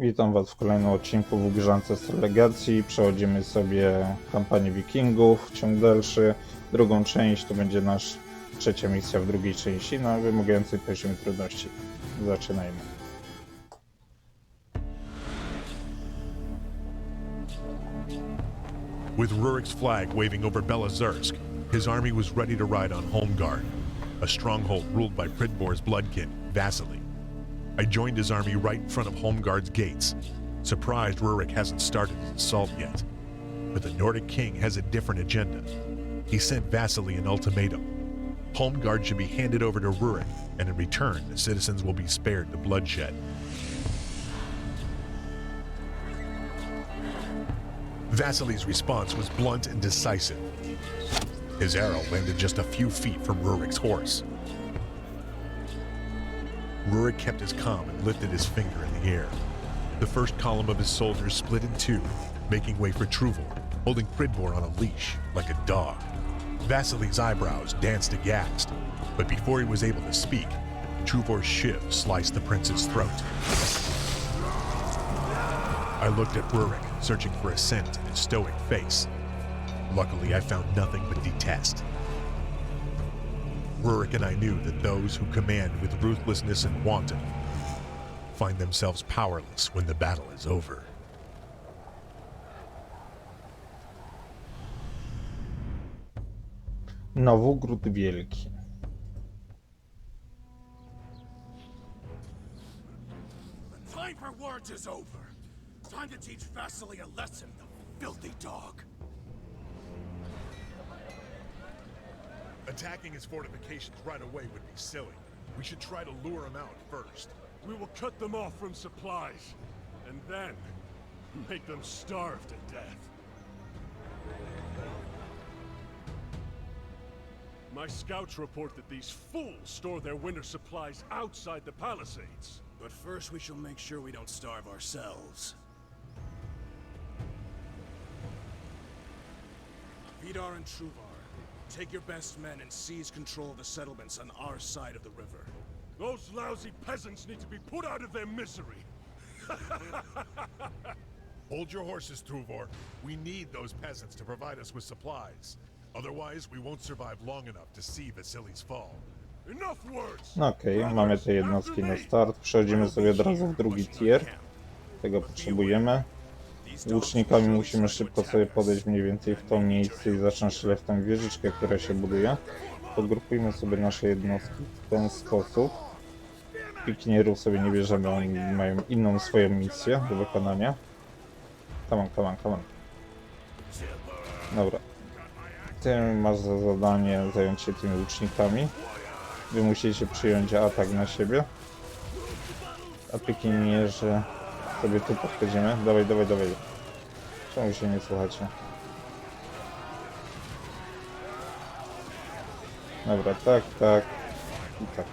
Witam Was w kolejnym odcinku w Grzance Legacji. Przechodzimy sobie kampanię Wikingów, ciąg dalszy. Drugą część to będzie nasz trzecia misja w drugiej części na wymagającej poziomie trudności. Zaczynajmy. With Rurik's flag waving over Belazursk, his army was ready to ride on Holmgard, a stronghold ruled by Pridbor's bloodkin, Vasily. I joined his army right in front of Holmgard's gates. Surprised Rurik hasn't started his assault yet. But the Nordic king has a different agenda. He sent Vasily an ultimatum. Holmgard should be handed over to Rurik, and in return, the citizens will be spared the bloodshed. Vasily's response was blunt and decisive. His arrow landed just a few feet from Rurik's horse. Rurik kept his calm and lifted his finger in the air. The first column of his soldiers split in two, making way for Truvor, holding Pridbor on a leash, like a dog. Vasily's eyebrows danced aghast, but before he was able to speak, Truvor's shiv sliced the prince's throat. I looked at Rurik, searching for a scent in his stoic face. Luckily, I found nothing but detest. Rurik and I knew that those who command with ruthlessness and wanton find themselves powerless when the battle is over. Nowogród Wielki. Time for words is over. Time to teach Vasily a lesson, the filthy dog. Attacking his fortifications right away would be silly. We should try to lure him out first. We will cut them off from supplies, and then make them starve to death. My scouts report that these fools store their winter supplies outside the palisades. But first we shall make sure we don't starve ourselves. Vidar and Truvar, take your best men and seize control of the settlements on our side of the river. Those lousy peasants need to be put out of their misery. Hold your horses, Truvor. We need those peasants to provide us with supplies. Otherwise, we won't survive long enough to see Vasily's fall. Enough words! No okej, mamy te jednostki na start. Przechodzimy sobie od razu w drugi tier. Tego potrzebujemy. Łucznikami musimy szybko sobie podejść mniej więcej w to miejsce i zacząć strzelać w tą wieżyczkę, która się buduje. Podgrupujmy sobie nasze jednostki w ten sposób. Pikinierów sobie nie bierzemy, oni mają inną swoją misję do wykonania. Come on, come on, come on. Dobra. Ty masz za zadanie zająć się tymi łucznikami. Wy musicie przyjąć atak na siebie. A pikinierzy sobie tu podchodzimy. Dawaj, dawaj, dawaj. Czemu się nie słuchacie? Dobra, tak, tak i tak.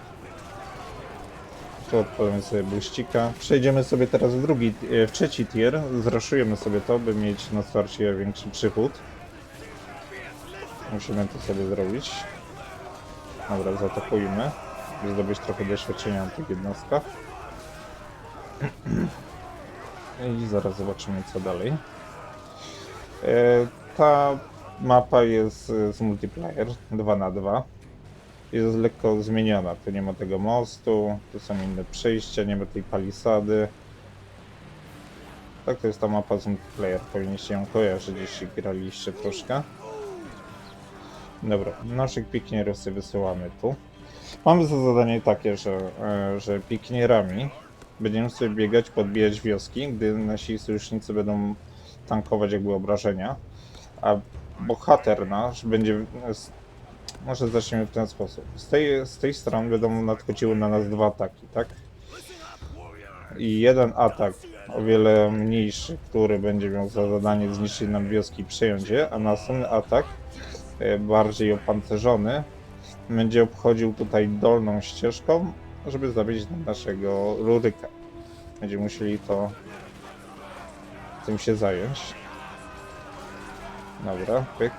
Tu odpalimy sobie buścika. Przejdziemy sobie teraz w drugi, e, w trzeci tier. Zraszujemy sobie to, by mieć na starcie większy przychód. Musimy to sobie zrobić. Dobra, zaatakujmy. By zdobyć trochę doświadczenia na tych jednostkach. I zaraz zobaczymy co dalej. E, ta mapa jest z multiplayer 2 na 2 Jest lekko zmieniona. Tu nie ma tego mostu, tu są inne przejścia, nie ma tej palisady. Tak to jest ta mapa z multiplayer. Powinniście ją kojarzyć, jeśli graliście troszkę. Dobra, naszych piknierów sobie wysyłamy tu. Mamy za zadanie takie, że, e, że piknierami będziemy sobie biegać, podbijać wioski, gdy nasi sojusznicy będą tankować jakby obrażenia, a bohater nasz będzie... Może zaczniemy w ten sposób. Z tej, z tej strony będą nadchodziły na nas dwa ataki, tak? I jeden atak, o wiele mniejszy, który będzie miał za zadanie zniszczyć nam wioski i przejąć je, a następny atak e, bardziej opancerzony, będzie obchodził tutaj dolną ścieżką, żeby zabić naszego Ruryka. Będziemy musieli to tym się zająć. Dobra, pyk.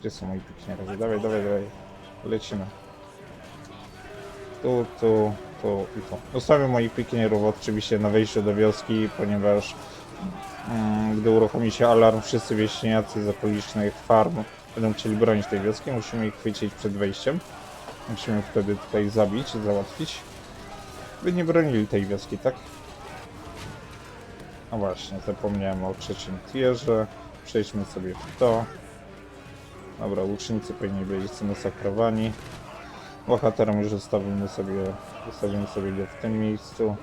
Gdzie są moi piknierzy? Dawaj, dawaj, dawaj. Lecimy. Tu, tu, tu i tu. Ustawiam moich pikinierów oczywiście na wejściu do wioski, ponieważ mm, gdy uruchomi się alarm, wszyscy wieśniacy z okolicznych farm będą chcieli bronić tej wioski, musimy ich chwycić przed wejściem. Musimy wtedy tutaj zabić, załatwić. By nie bronili tej wioski, tak? No właśnie, zapomniałem o trzecim tierze. Przejdźmy sobie w to. Dobra, łucznicy powinni być zmasakrowani. Bohaterom już zostawimy sobie, zostawimy sobie go w tym miejscu.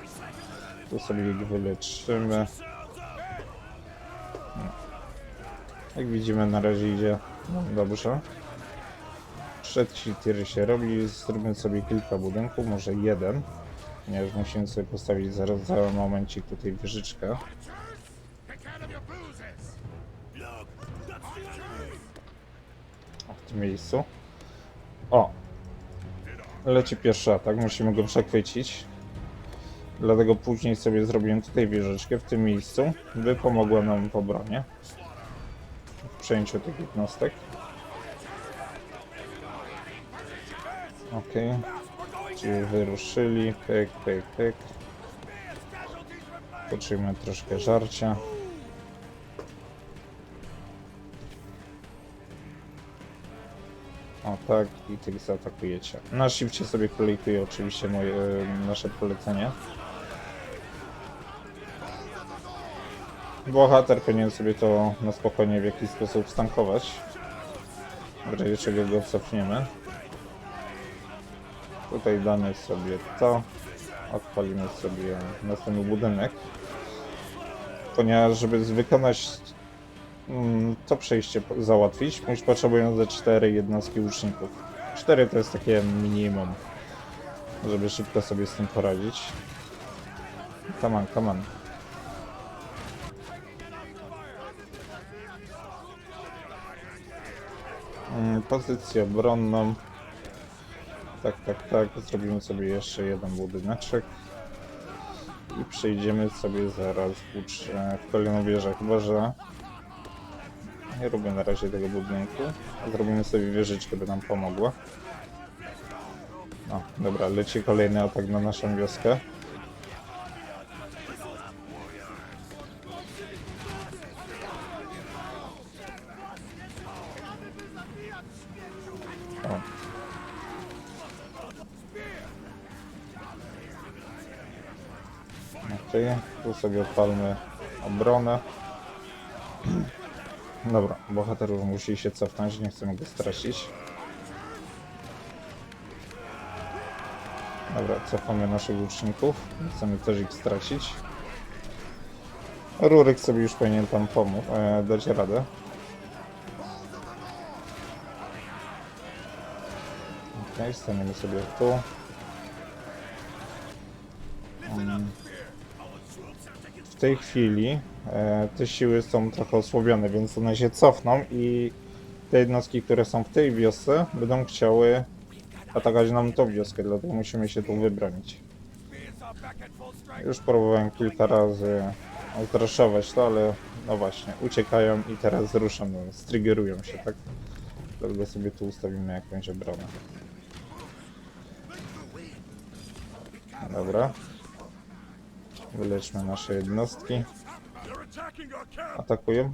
Tu sobie ich wyleczymy. No. Jak widzimy na razie idzie nam dobrze. Trzeci tier się robi, zrobimy sobie kilka budynków, może jeden. Ponieważ musimy sobie postawić zaraz za momencik tutaj wieżyczkę. W tym miejscu. O! Leci pierwszy atak, musimy go przechwycić. Dlatego później sobie zrobiłem tutaj wieżyczkę w tym miejscu, by pomogła nam w obronie. W przejęciu tych jednostek. Okej. Wyruszyli. Pyk, pyk, pyk. Potrzebujemy troszkę żarcia. O tak, i tych zaatakujecie. Na shifcie sobie kolejkuję oczywiście moje, nasze polecenia. Bohater powinien sobie to na spokojnie w jakiś sposób stankować. W razie czego go cofniemy. Tutaj damy sobie to. Odpalimy sobie następny budynek. Ponieważ żeby wykonać mm, to przejście załatwić, już potrzebują ze 4 jednostki łuczników. 4 to jest takie minimum, żeby szybko sobie z tym poradzić. Come on, come on. Mm, Pozycję obronną. Tak, tak, tak. Zrobimy sobie jeszcze jeden budyneczek. I przejdziemy sobie zaraz w, kolejną wieżę, chyba że nie robię na razie tego budynku. Zrobimy sobie wieżyczkę, by nam pomogła. No, dobra, leci kolejny atak na naszą wioskę. Sobie odpalmy obronę. Dobra, bohater już musi się cofnąć, nie chcemy go stracić. Dobra, cofamy naszych łuczników, nie chcemy też ich stracić. Ruryk sobie już powinien tam pomóc, e, dać radę. Okej, staniemy sobie tu. W tej chwili e, te siły są trochę osłabione, więc one się cofną i te jednostki, które są w tej wiosce, będą chciały atakować nam tą wioskę, dlatego musimy się tu wybronić. Już próbowałem kilka razy odstraszować to, ale no właśnie, uciekają i teraz ruszą, no, striggerują się, tak? Dlatego sobie tu ustawimy jakąś obronę. Dobra. Wyleczmy nasze jednostki. Atakują.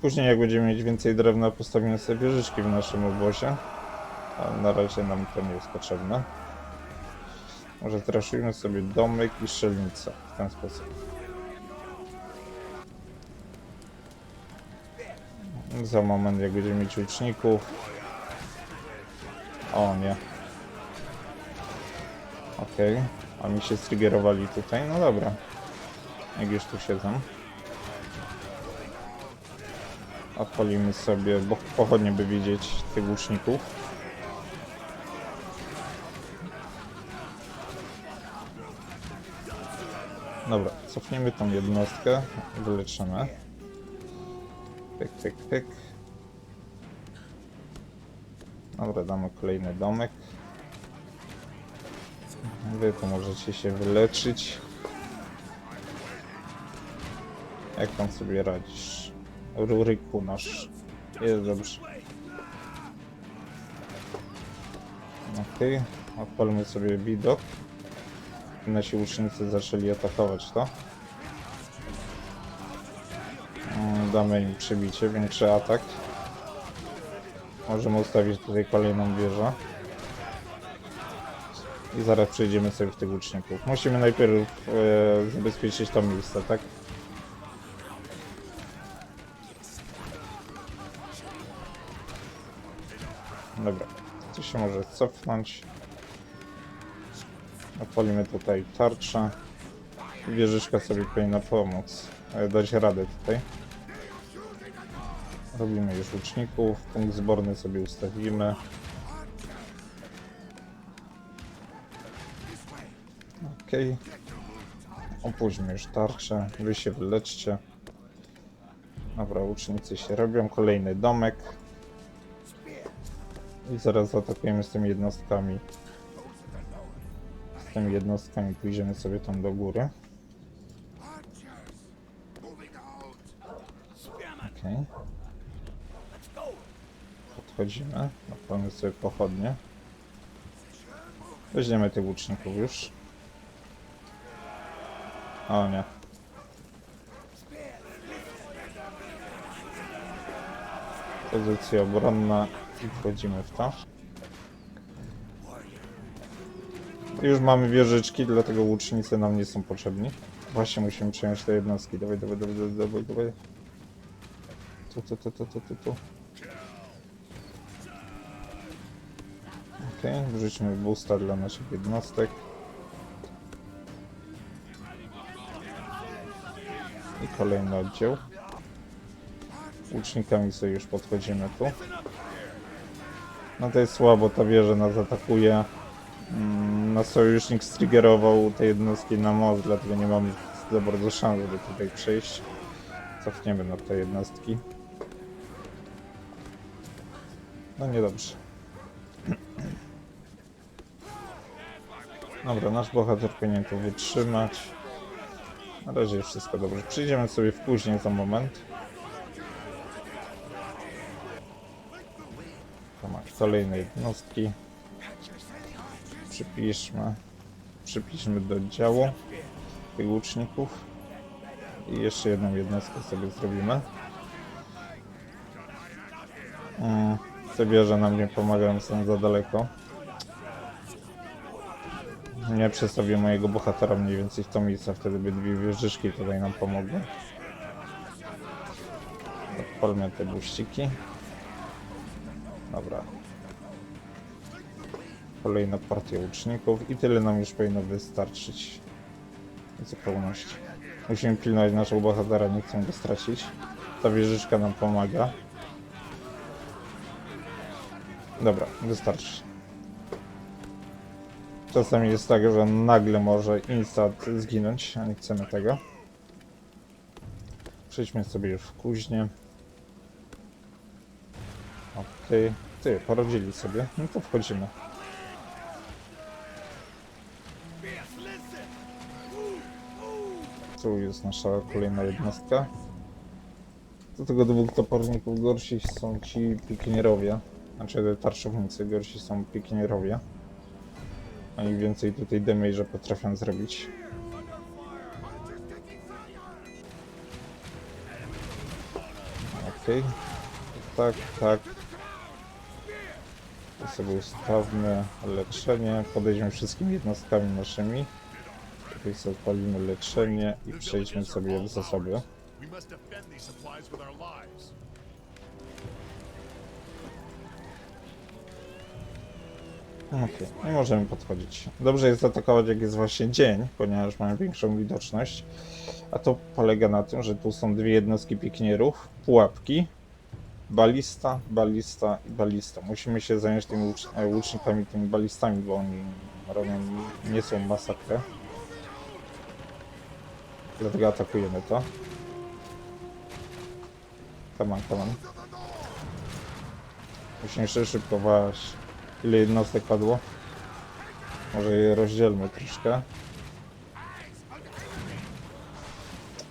Później jak będziemy mieć więcej drewna, postawimy sobie wieżyczki w naszym obozie. Ale na razie nam to nie jest potrzebne. Może traszujmy sobie domek i strzelnicę w ten sposób. Za moment jak będziemy mieć łuczników. O nie. Okej. A mi się striggerowali tutaj. No dobra. Jak już tu siedzą. Odpalimy sobie, bo pochodnie by widzieć tych łuczników. Dobra, cofniemy tą jednostkę, wyleczymy. Pyk, pyk, pyk. Dobra, damy kolejny domek. Wy tu możecie się wyleczyć. Jak tam sobie radzisz? Ruryku nasz. Jest dobrze. Okej, Odpalmy sobie widok. Nasi łucznicy zaczęli atakować to. Damy im przebicie, większy atak. Możemy ustawić tutaj kolejną wieżę. I zaraz przejdziemy sobie w tych łuczników. Musimy najpierw e, zabezpieczyć to miejsce, tak? Dobra, to się może cofnąć. Odpalimy tutaj tarczę. Wieżyczka sobie powinna pomóc. e, Dać radę tutaj. Robimy już łuczników. Punkt zborny sobie ustawimy. Okej. Opuśćmy już tarczę. Wy się wyleczcie. Dobra, łucznicy się robią. Kolejny domek. I zaraz zaatakujemy z tymi jednostkami. Z tymi jednostkami pójdziemy sobie tam do góry. Okej. Podchodzimy. Naprawimy sobie pochodnie. Weźmiemy tych łuczników już. O nie. Pozycja obronna i wchodzimy w to. Już mamy wieżyczki, dlatego łucznicy nam nie są potrzebni. Właśnie musimy przejąć te jednostki. Dawaj, dawaj, dawaj, dawaj, dawaj, dawaj. Tu, tu, tu, tu, tu, tu, tu. Okej, wrzućmy boosta dla naszych jednostek. Kolejny oddział. Łucznikami sobie już podchodzimy tu. No to jest słabo, ta wieża nas atakuje. Mm, No sojusznik striggerował te jednostki na most, dlatego nie mamy za bardzo szans, żeby tutaj przejść. Cofniemy na te jednostki. No niedobrze. Dobra, nasz bohater powinien to wytrzymać. Na razie jest wszystko dobrze. Przyjdziemy sobie w później za moment. To ma kolejne jednostki. Przypiszmy. Przypiszmy do działu tych łuczników. I jeszcze jedną jednostkę sobie zrobimy. Mm, te wieże nam nie pomagają, są za daleko. Nie przestawię mojego bohatera mniej więcej w to miejsce, wtedy by dwie wieżyczki tutaj nam pomogły. Odpalmy te buściki. Dobra. Kolejna partia łuczników i tyle nam już powinno wystarczyć. W zupełności. Musimy pilnować naszego bohatera, nie chcę go stracić. Ta wieżyczka nam pomaga. Dobra, wystarczy. Czasami jest tak, że nagle może instant zginąć, a nie chcemy tego. Przejdźmy sobie już w kuźnię. Okej. Ty, porodzili sobie. No to wchodzimy. Tu jest nasza kolejna jednostka. Do tego dwóch toporników gorsi są ci pikinierowie. Znaczy tarczownicy, gorsi są pikinierowie. Oni więcej tutaj damage'a potrafią zrobić. Okej. Tak, tak. Tu sobie ustawmy leczenie. Podejdźmy wszystkimi jednostkami naszymi. Tutaj sobie odpalimy leczenie i przejdźmy sobie w zasoby. Okej, nie możemy podchodzić. Dobrze jest atakować jak jest właśnie dzień, ponieważ mamy większą widoczność. A to polega na tym, że tu są dwie jednostki piknierów, pułapki, balista, balista i balista. Musimy się zająć tymi łucz e, łucznikami, tymi balistami, bo oni robią nie są masakrę. Dlatego atakujemy to. Come on, come on. Musimy jeszcze szybko waść. Ile jednostek padło? Może je rozdzielmy troszkę.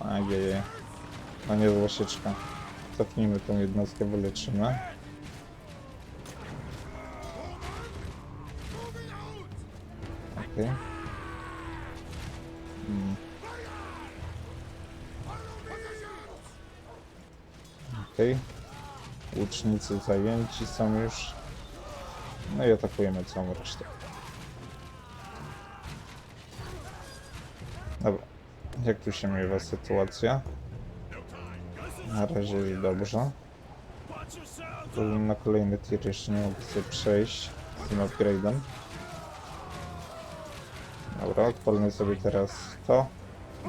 Ajajaj. No niezła sieczka. Cofnijmy tą jednostkę, wyleczymy. Okej. Mm. Okej. Łucznicy zajęci są już. No i atakujemy całą resztę. Dobra. Jak tu się miewa sytuacja? Na razie dobrze. Na kolejny tier jeszcze nie mogę sobie przejść z tym upgrade'em. Dobra, odpalmy sobie teraz to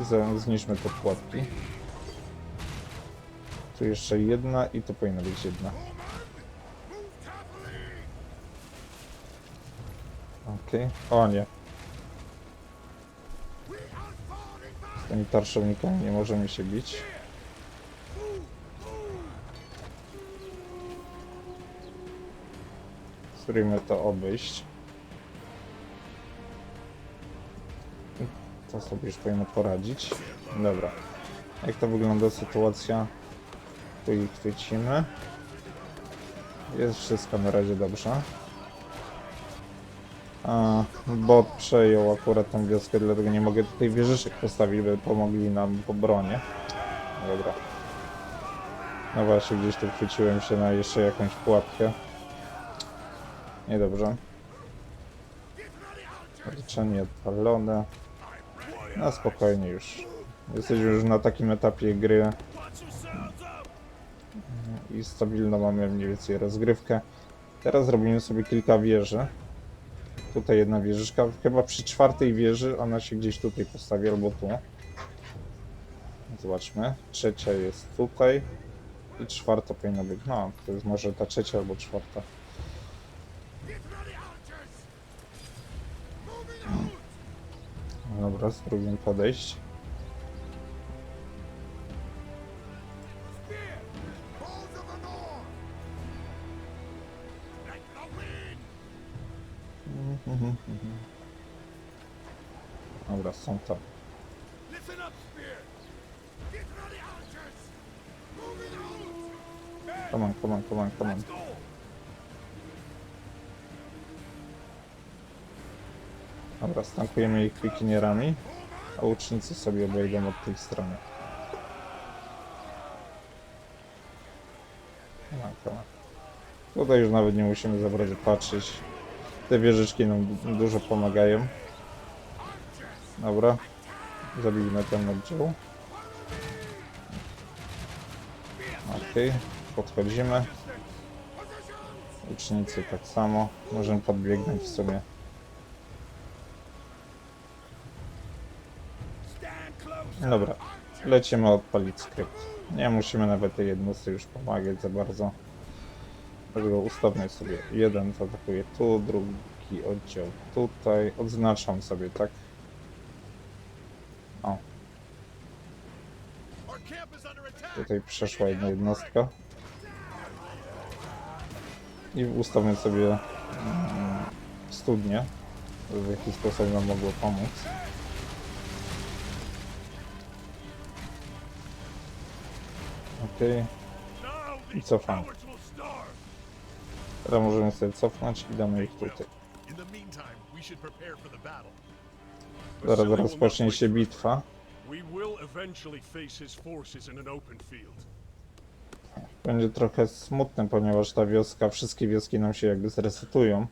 i zniszczmy te pułapki. Tu jeszcze jedna i to powinna być jedna. Okej. O nie. Z tymi tarczownikami nie możemy się bić. Spróbujmy to obejść. To sobie już powinno poradzić. Dobra. Jak to wygląda sytuacja? Tu ich chwycimy. Jest wszystko na razie dobrze. A, bot przejął akurat tą wioskę, dlatego nie mogę tutaj wieżyczek postawić, by pomogli nam po bronie. Dobra. No właśnie, gdzieś tu chwyciłem się na jeszcze jakąś pułapkę. Niedobrze. Leczenie odpalone. No spokojnie już. Jesteśmy już na takim etapie gry i stabilną mamy mniej więcej rozgrywkę. Teraz robimy sobie kilka wieży. Tutaj jedna wieżyczka. Chyba przy czwartej wieży ona się gdzieś tutaj postawi albo tu. Zobaczmy. Trzecia jest tutaj. I czwarta powinna być. No, to jest może ta trzecia albo czwarta. Dobra, spróbujmy podejść. Out! Come on, come on, come on, come on. Dobra, stankujemy ich pikinierami, a łucznicy sobie obejdą od tej strony. Come on, come on. Tutaj już nawet nie musimy za bardzo patrzeć. Te wieżyczki nam du- dużo pomagają. Dobra. Zabijmy ten oddział. Okej, podchodzimy. Ucznicy tak samo. Możemy podbiegnąć close! Dobra, lecimy odpalić skrypt. Nie musimy nawet tej jednostce już pomagać za bardzo. Dlatego ustawmy sobie. Jeden zaatakuje tu, drugi oddział tutaj. Odznaczam sobie, tak? O, Our camp is under attack! Tutaj przeszła jedna jednostka. I ustawmy sobie mm, studnię, w jaki sposób nam mogło pomóc. Okej, Now i cofam. Teraz możemy sobie cofnąć i damy ich tutaj. Zaraz rozpocznie się bitwa. Będzie trochę smutne, ponieważ ta wioska, wszystkie wioski nam się jakby zresetują.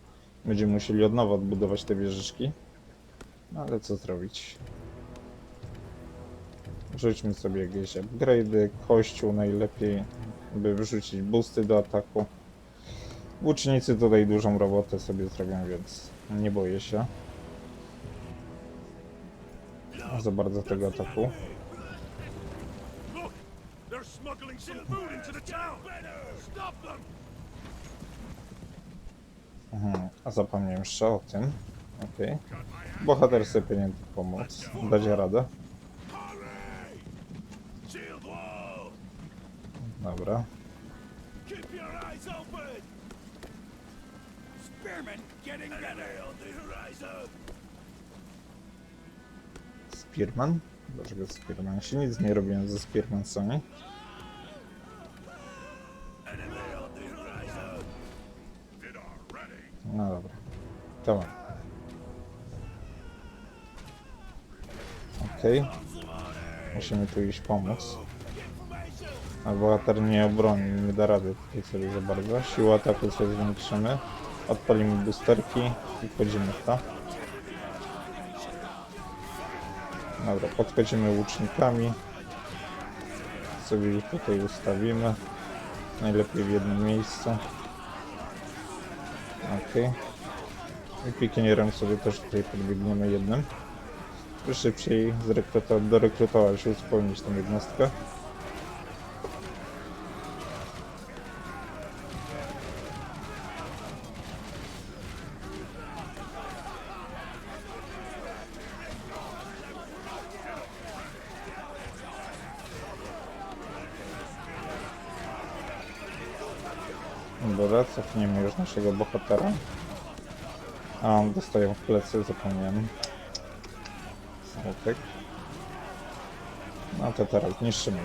Będziemy musieli od nowa odbudować te wieżyczki. No ale co zrobić? Rzućmy sobie jakieś upgrade'y, kościół najlepiej, by wrzucić boosty do ataku. Łucznicy tutaj dużą robotę sobie zrobią, więc nie boję się. Za bardzo tego ataku. Mhm, a zapomniałem jeszcze o tym. Okej. Bohater sobie powinien pomóc. Dać radę. Dobra. Spearmen getting better on the horizon! Spearman? Dlaczego Spearman? Się nic nie robiłem ze Spearmansami. No dobra. Come on. Okej. Musimy tu iść pomóc. A bohater nie obroni, nie da rady tutaj sobie za bardzo. Siłę ataku sobie zwiększymy. Odpalimy boosterki i wchodzimy w to. Dobra, podchodzimy łucznikami. Sobie ich tutaj ustawimy. Najlepiej w jednym miejscu. Okej. I pikinierem sobie też tutaj podbiegniemy jednym. Szybciej zrekruto- dorekrutować uzupełnić tę jednostkę. Dobra, cofniemy już naszego bohatera. A on dostaje w plecy, zapomniałem. Smutek. No to teraz niszczymy.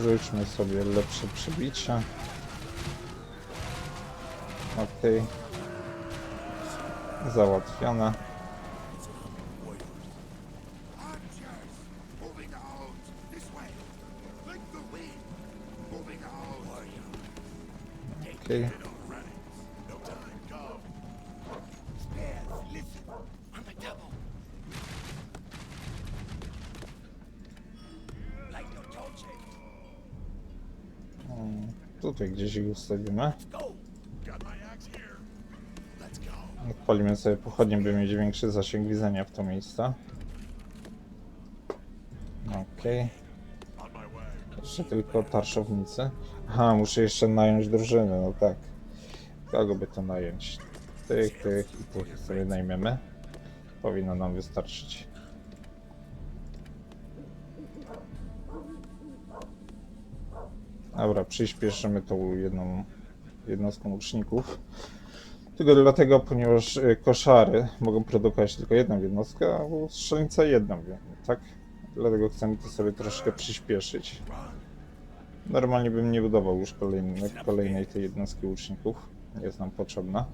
Rzućmy sobie lepsze przybicie. Okej. Załatwione. Tutaj gdzieś ich ustawimy. Odpalimy sobie pochodnie, by mieć większy zasięg widzenia w to miejsce. Okej. Way! Jeszcze tylko tarszownicy. Aha, muszę jeszcze nająć drużynę, no tak. Kogo by to nająć? Tych, tych i tych sobie najmiemy. Powinno nam wystarczyć. Dobra, przyspieszymy tą jedną jednostką łuczników. Tylko dlatego, ponieważ y, koszary mogą produkować tylko jedną jednostkę, a strzelnica jedną, tak? Dlatego chcemy to sobie troszkę przyspieszyć. Normalnie bym nie budował już kolejnej, kolejnej tej jednostki łuczników. Jest nam potrzebna.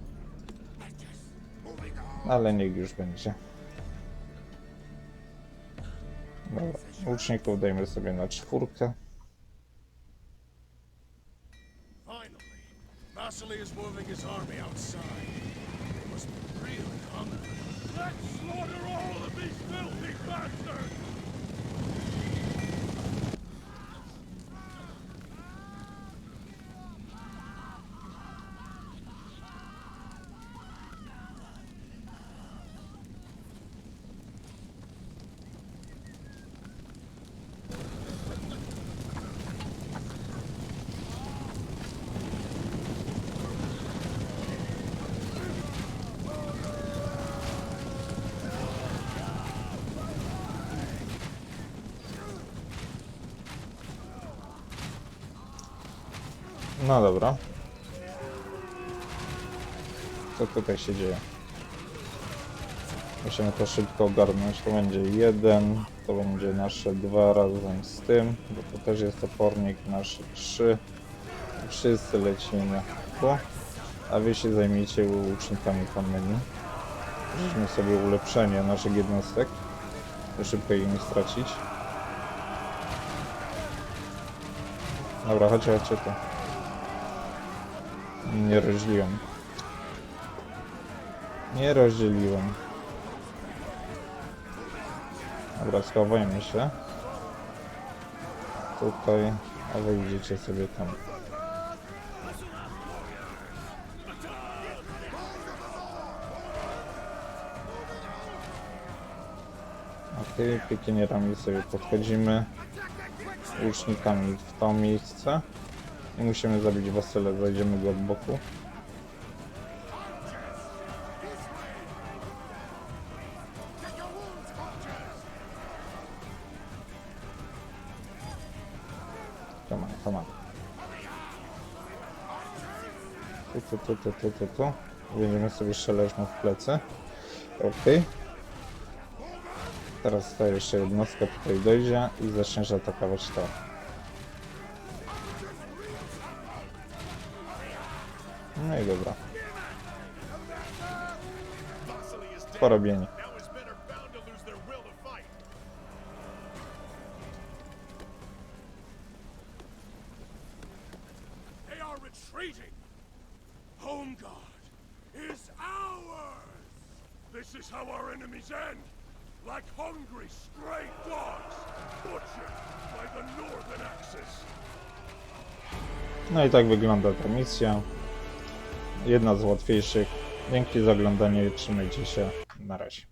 Ale niech już będzie. Dobra, łuczników dajmy sobie na czwórkę. Vasily is moving his army outside. They must be really hungry. Let's slaughter all of these filthy bastards! No dobra. Co tutaj się dzieje? Musimy to szybko ogarnąć. To będzie jeden, to będzie nasze dwa razem z tym, bo to też jest opornik, nasze trzy. Wszyscy lecimy tu, a wy się zajmijcie łucznikami konnymi. Żeśmy sobie ulepszenie naszych jednostek, szybko ich nie stracić. Dobra, chodźcie, chodźcie tu. Nie rozdzieliłem. Nie rozdzieliłem. Dobra, schowajmy się. Tutaj, a wy idziecie sobie tam. Okej, pikinierami sobie podchodzimy. Łucznikami w to miejsce. I musimy zabić Wasylę, zajdziemy go od boku. Come on. Tu, tu, tu, tu, tu. Będziemy sobie strzelać mu w plecy. Okej. Teraz ta jeszcze jednostka tutaj dojdzie i zaczniesz atakować to. To fight. They are retreating! Home Guard is ours! This is how our enemies end! Like hungry stray dogs, butchered by the Northern Axis! No i tak wygląda ta misja. Jedna z łatwiejszych. Dzięki za oglądanie i trzymajcie się. Na razie.